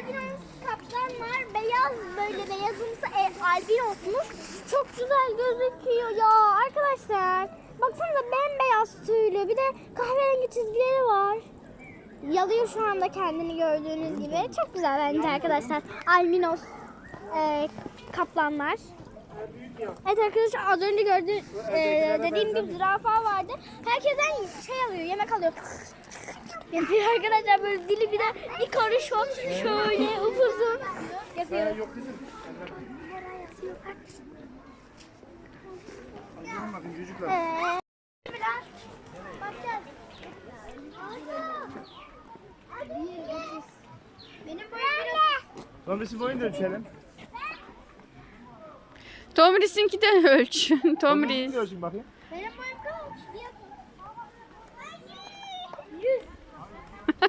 albinos kaplan var. Beyaz böyle beyazımsı e, albinosmuş. Çok güzel gözüküyor ya arkadaşlar. Baksanıza bembeyaz tüylü. Bir de kahverengi çizgileri var. Yalıyor şu anda kendini gördüğünüz gibi. Çok güzel bence arkadaşlar. Albinos e, kaplanlar. Evet arkadaşlar az önce gördüğüm dediğim gibi zürafa vardı. Herkesten şey alıyor, yemek alıyor. Yapıyor arkadaşlar böyle dili bir de bir karış var. Şöyle upuzun yapıyor. Bakın çocuklar. Ee, biraz bakacağız. Benim boyum biraz... Tomris'in boyunu da ölçelim. Tomris'inki de ölç. Tomris'in Tomris. de ölçün bakayım. Benim boyum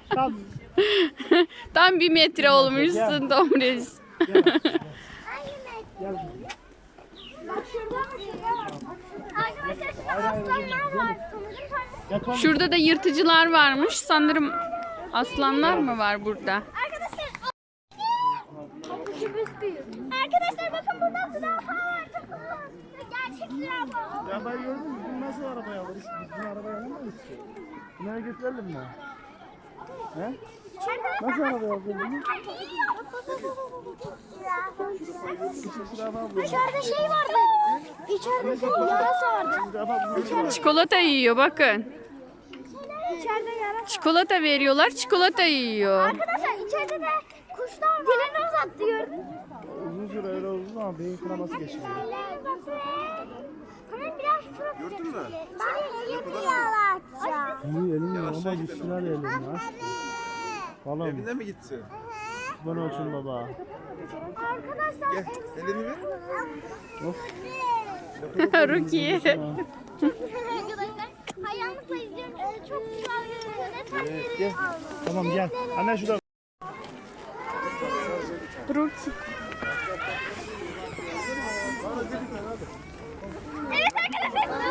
Tam. Tam bir metre olmuşsun. Bak şurada mı şurada? Arkadaşlar şurada aslanlar var. Sanırım tanesi. Gel Tomris. Şurada da yırtıcılar varmış. Sanırım aslanlar mı var burada? Arkadaşlar Arkadaşlar bakın burada zürafa var. Çok güzel. Gerçek zürafa. Arabayı gördün mü? Biz nasıl arabaya alırız? Biz bunu arabaya alamayız ki. Bunları götürelim mi? He? Nasıl arabaya bunu? Bu. İçeride şey vardı. İçeride şey yarasa vardı. Çikolata yiyor bakın. İçeride yarasa. Çikolata veriyorlar, çikolata yiyor. Arkadaşlar içeride de kuşlar var. Dilini uzattı gördün mü? Uzun süre öyle oldu ama beyin kanaması geçiyor. Hemen biraz şurası. Gördün mü? Ben yapıyorlar. İyi elim yok ama güçlüler elim ya. Balon. Evine mi gitsin? Ben olsun baba. Arkadaşlar Gel, elini ver. Of. Rukiye. Arkadaşlar hayranlıkla izliyorum. Ee, Çok güzel görünüyor. Evet, gel. Tamam gel. Anne şurada. Rukiye. Evet arkadaşlar.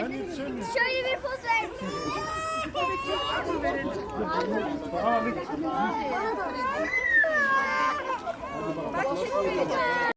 Verdim. Şöyle bir poz verdim. Tamam. bir-